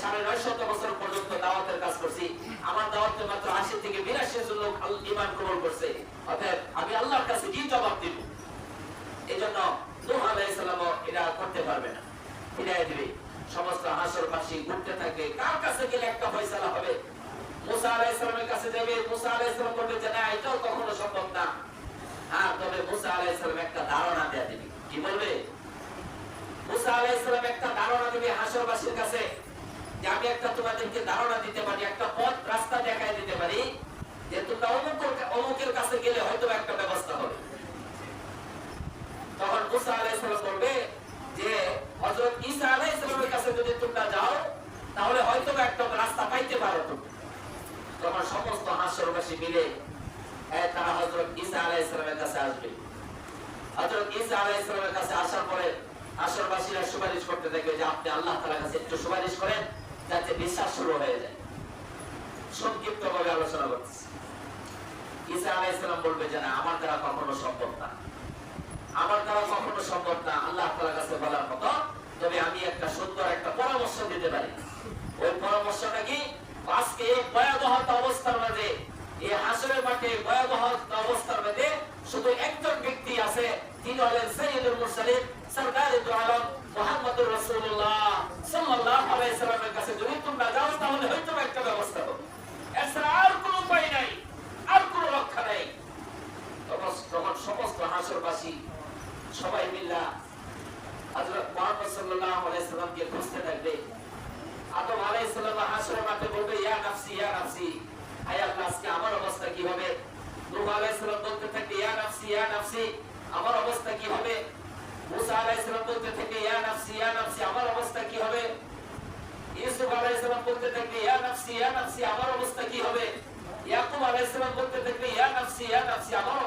সাড়ে নয় শত বছর পর্যন্ত দাওয়াতের কাজ করছি। আমার দাওয়াতে মাত্র আশি থেকে বিরাশি জন লোক ইমান কবুল করছে। অতএব আমি আল্লাহর কাছে কি জবাব দিব? এই জন্য নূহ আলাইহিস এটা করতে পারবে না। ফিরাই দিবে। সমস্ত হাসরবাসী ঘুরতে থাকবে কার কাছে গেলে একটা ফয়সালা হবে? মুসা আলাইহিস সালামের কাছে যাবে। মুসা আলাইহিস সালাম বলবে যে, না, এটাও কখনো সম্ভব না। হ্যাঁ তবে মুসা আলাইহিস সালাম একটা ধারণা দেয়া দিবে। কি বলবে? মুসা আলাইহিস সালাম একটা ধারণা দিবে হাসরবাসীর কাছে। যে আমি একটা তোমাদেরকে ধারণা দিতে পারি, একটা পথ, রাস্তা দেখায় দিতে পারি যে তোমরা অমুকের অমুকের কাছে গেলে হয়তো একটা ব্যবস্থা হবে। তখন মুসা আলাইহিস সালাম বলবে যে, হযরত ঈসা আলাইহিস সালামের কাছে যদি তোমরা যাও, তাহলে হয়তো একটা রাস্তা পাইতে পারো তোমরা তখন সমস্ত হাসরবাসী মিলে তারা হযরত ঈসা আলাইহিস সালামের কাছে আসবে। হযরত ঈসা আলাইহিস সালামের কাছে আসার পরে হাসরবাসীরা সুপারিশ করতে থাকবে যে, আপনি আল্লাহ তাআলার কাছে একটু সুপারিশ করেন। যাতে বিশ্বাস শুরু হয়ে যায়। সংক্ষিপ্ত ভাবে আলোচনা করতেছি। ঈসা আলাইহিস সালাম বলবে যে, না, আমার দ্বারা কখনো সম্ভব না। আমার দ্বারা কখনো সম্ভব না, আল্লাহ তাআলার কাছে বলার মতো। তবে আমি একটা সুন্দর একটা পরামর্শ দিতে পারি। ওই পরামর্শটা কি? আজকে এই ভয়াবহ অবস্থার মাঝে, এই হাসরের মাঠে ভয়াবহ অবস্থার মাঝে শুধু একজন ব্যক্তি আছে, তিনি হলেন সৈয়দুল মুরসালিন, সরকারি দু মুহাম্মদুর রাসূলুল্লাহ সাল্লাল্লাহু আলাইহি সাল্লামের কাছে যদি তোমরা যাও তাহলে হয়তো বা একটা ব্যবস্থা হবে এছাড়া আর কোনো উপায় নাই আর কোনো রক্ষা নাই তখন তখন সমস্ত হাসরবাসী সবাই মিল্লা হযরত মুহাম্মদ সাল্লাল্লাহু আলাইহি সাল্লামকে খুঁজতে থাকবে। আদম আলাইহিস সালাম হাসরের মাঠে বলবে, ইয়া নাফসি ইয়া নাফসি হায় আল্লাহ আমার অবস্থা কি হবে? নূহ আলাইহিস সালাম বলতে থাকবে ইয়া নাফসি ইয়া নাফসি, আমার অবস্থা কি হবে? মুসা আলাইহিস সালাম বলতে থাকবে ইয়া নাফসি ইয়া নাফসি, আমার অবস্থা কি হবে? ইউসুফ আলাইহিস সালাম বলতে থাকবে ইয়া নাফসি ইয়া নাফসি, আমার অবস্থা কি হবে? ইয়াকুব আলাইহিস সালাম বলতে থাকবে ইয়া নাফসি ইয়া নাফসি, আমার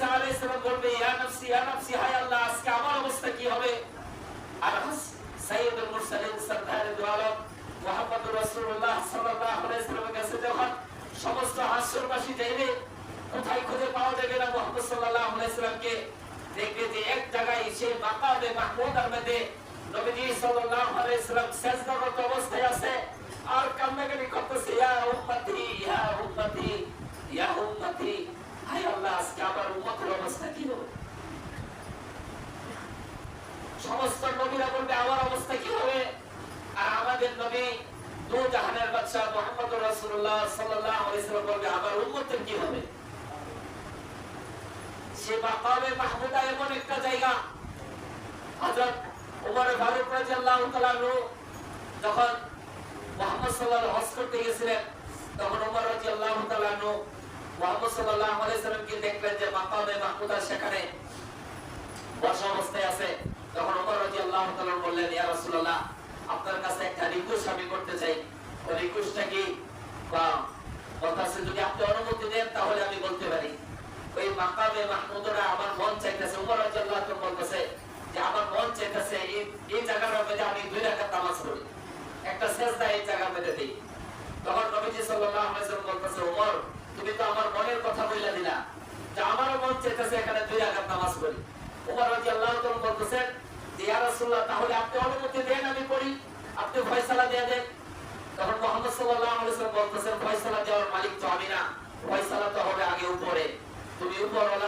ঈসা আলাইহিস সালাম বলবে, ইয়া নাফসি ইয়া নাফসি, হায় আল্লাহ, আজকে আমার অবস্থা কি হবে? আর সাইয়্যিদুল মুরসালিন, সরদারে দু মুহাম্মদুর রাসূলুল্লাহ সাল্লাল্লাহু আলাইহি ওয়াসাল্লামের কাছে যখন সমস্ত হাসরবাসী যাইবে কোথায় খুঁজে পাওয়া যাবে না, মুহাম্মদ সাল্লাল্লাহু আলাইহি ওয়াসাল্লামকে দেখবে যে এক জায়গায় সেই মাকামে মাহমুদার মধ্যে নবীজি সাল্লাল্লাহু আলাইহি ওয়াসাল্লাম সেজদারত অবস্থায় আছে আর কান্নাকাটি করতেছে ইয়া উম্মতি ইয়া উম্মতি ইয়া উম্মতি হায় আল্লাহ আজকে আমার উম্মতের অবস্থা কি হবে নবীরা বলবে, আমার অবস্থা কি হবে? আর আমাদের নবী দু জাহানের মোহাম্মদ বলবে, আমার কি হবে? সে মাকামে মাহমুদা এমন একটা জায়গা। ফারুক তাআলা যখন সাল্লাল্লাহু হজ করতে গেছিলেন তখন ওমর রাদিয়াল্লাহু তাআলা মুহাম্মদ সাল্লাল্লাহু আলাইহি দেখলেন যে মাকামে মাহমুদা সেখানে বসা অবস্থায় আছে। তখন ওমর রাদিয়াল্লাহু তাআলা বললেন, ইয়া রাসূলুল্লাহ, আপনার কাছে একটা রিকোয়েস্ট আমি করতে চাই। ওই রিকোয়েস্টটা কি? বা কথা যদি আপনি অনুমতি দেন, তাহলে আমি বলতে পারি। ওই মাকামে মাহমুদরা আমার মন চাইতেছে, ওমর রাদিয়াল্লাহু তাআলা বলতেছে যে, আমার মন চাইতেছে এই এই মধ্যে আমি দুই রাকাত নামাজ পড়ি। একটা সেজদা এই জায়গার মধ্যে দেই। তখন নবীজি সাল্লাল্লাহু আলাইহি ওয়াসাল্লাম বলতেছে, ওমর, তুমি তো আমার মনের কথা বইলা দিলা। যে আমারও মন চাইতেছে, এখানে দুই রাকাত নামাজ পড়ি। ওমর রাদিয়াল্লাহু তাআলা বলতেছেন ইয়া রাসূলুল্লাহ, তাহলে আপনি অনুমতি দেন আমি পড়ি। আপনি ফয়সালা দিয়ে দেন। তখন মুহাম্মদ সাল্লাল্লাহু আলাইহি ওয়াসাল্লাম বলতেছেন, ফয়সালা মালিক তো আমি না। ফয়সালা তো হবে আগে উপরে। তুমি উপরওয়ালার